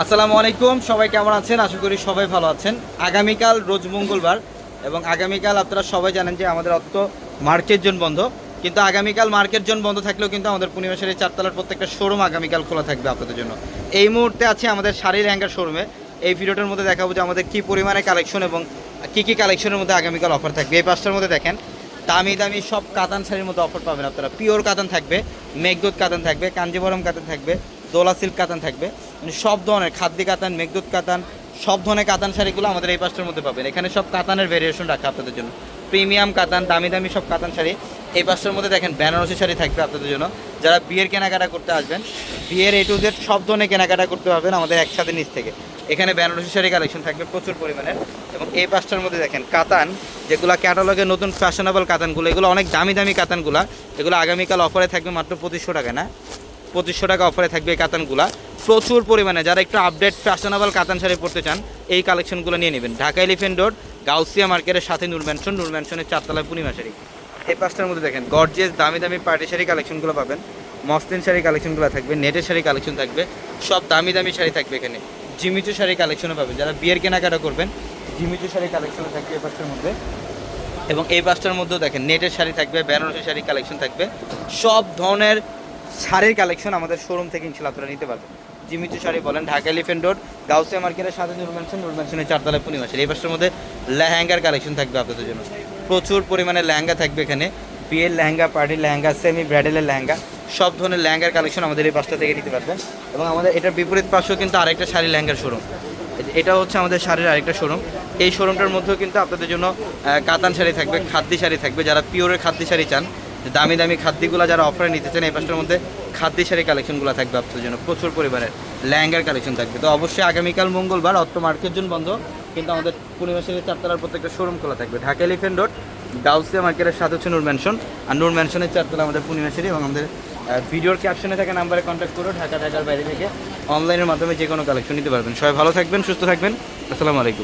আসসালামু আলাইকুম, সবাই কেমন আছেন? আশা করি সবাই ভালো আছেন। আগামীকাল রোজ মঙ্গলবার এবং আগামীকাল আপনারা সবাই জানেন যে আমাদের অত মার্কেট জোন বন্ধ। কিন্তু আগামীকাল মার্কেট জোন বন্ধ থাকলেও কিন্তু আমাদের পূর্ণিমাসের এই চারতলার প্রত্যেকটা শোরুম আগামীকাল খোলা থাকবে আপনাদের জন্য। এই মুহূর্তে আছে আমাদের শাড়ির হ্যাঙ্গার শোরুমে এই ভিডিওটার মধ্যে দেখাবো যে আমাদের কী পরিমাণে কালেকশন এবং কী কী কালেকশনের মধ্যে আগামীকাল অফার থাকবে। এই পাঁচটার মধ্যে দেখেন, দামি দামি সব কাতান শাড়ির মধ্যে অফার পাবেন আপনারা। পিওর কাতান থাকবে, মেঘদূত কাতান থাকবে, কাঞ্জিবরম কাতান থাকবে, দোলা সিল্ক কাতান থাকবে। সব ধরনের খাদ্যি কাতান, মেঘদূত কাতান, সব ধরনের কাতান শাড়িগুলো আমাদের এই পাঁচটার মধ্যে পাবেন। এখানে সব কাতানের ভেরিয়েশন রাখা আপনাদের জন্য। প্রিমিয়াম কাতান, দামি দামি সব কাতান শাড়ি এই পাঁচটার মধ্যে দেখেন বেনারসি শাড়ি থাকবে আপনাদের জন্য। যারা বিয়ের কেনাকাটা করতে আসবেন, বিয়ের এ টু জেড সব ধরনের কেনাকাটা করতে পারবেন আমাদের একসাথে নিচ থেকে। এখানে বেনারসি শাড়ি কালেকশন থাকবে প্রচুর পরিমাণের এবং এই পাঁচটার মধ্যে দেখেন কাতান, যেগুলো ক্যাটালগে নতুন ফ্যাশনেবল কাতানগুলো, এগুলো অনেক দামি দামি কাতানগুলো। এগুলো আগামীকাল অফারে থাকবে মাত্র পঁচিশশো টাকা, না? পঁচিশশো টাকা অফারে থাকবে এই কাতানগুলা। প্রচুর পরিমাণে, যারা একটু আপডেট ফ্যাশনেবল কাতান শাড়ি পরতে চান, এই কালেকশনগুলো নিয়ে নেবেন। ঢাকা এলিফেন্ট রোড গাউসিয়া মার্কেটের সাথে নূর ম্যানশন নূর ম্যানশনের চারতলায় পূর্ণিমা শাড়ি। এই পাঁচটার মধ্যে দেখেন গর্জেস দামি দামি পার্টি শাড়ি কালেকশনগুলো পাবেন। মসলিন শাড়ি কালেকশনগুলো থাকবে, নেটের শাড়ি কালেকশন থাকবে, সব দামি দামি শাড়ি থাকবে এখানে। জিমিচু শাড়ি কালেকশনও পাবেন, যারা বিয়ের কেনাকাটা করবেন, জিমিচু শাড়ি কালেকশনও থাকবে এই পাঁচটার মধ্যে। এবং এই পাঁচটার মধ্যেও দেখেন, নেটের শাড়ি থাকবে, বেনারসি শাড়ি কালেকশন থাকবে। সব ধরনের শাড়ির কালেকশন আমাদের শোরুম থেকে ইনশাল্লাহ আপনারা নিতে পারবেন। জিমিচু শাড়ি বলেন, ঢাকা এলিফেন্ট রোড গাউসিয়া মার্কেটের সাথে নুর ম্যানশন নুর ম্যানশনের চারতলায় পূর্ণিমা শাড়ি এই পাঁচটার মধ্যে লেহেঙ্গার কালেকশন থাকবে আপনাদের জন্য। প্রচুর পরিমাণে লেহেঙ্গা থাকবে এখানে। বিয়ের লেহেঙ্গা পার্টির লেহেঙ্গা সেমি ব্রাইডালের লেহেঙ্গা, সব ধরনের লেহেঙ্গার কালেকশন আমাদের এই পাশটা থেকে নিতে পারবেন। এবং আমাদের এটার বিপরীত পাশেও কিন্তু আরেকটা শাড়ি লেহেঙ্গার শোরুম এটা হচ্ছে আমাদের শাড়ির আরেকটা শোরুম এই শোরুমটার মধ্যেও কিন্তু আপনাদের জন্য কাতান শাড়ি থাকবে, খাদ্যি শাড়ি থাকবে। যারা পিওরের খাদ্যি শাড়ি চান, দামি দামি খাদ্যগুলো যারা অফারে নিতে চান, এই পাশটার মধ্যে খাদ্যি শাড়ি কালেকশনগুলো থাকবে আপনাদের জন্য প্রচুর পরিমাণের ল্যাঙ্গার কালেকশন থাকবে। তো অবশ্যই আগামীকাল মঙ্গলবার অত্ত মার্কেট জন্য বন্ধ, কিন্তু আমাদের পূর্ণিমা শাড়ির চারতলার প্রত্যেকটা শোরুম খোলা থাকবে। ঢাকা এলিফেন্ট রোড গাউসিয়া মার্কেটের সাথে হচ্ছে নূর ম্যানশন আর নূর ম্যানশনের চারতলা আমাদের পূর্ণিমা শাড়ি এবং আমাদের ভিডিওর ক্যাপশনে থাকা নাম্বারে কন্ট্যাক্ট করো ঢাকা ঢাকার বাইরে থেকে অনলাইনের মাধ্যমে যে কোনো কালেকশন নিতে পারবেন। সবাই ভালো থাকবেন, সুস্থ থাকবেন। আসসালামু আলাইকুম।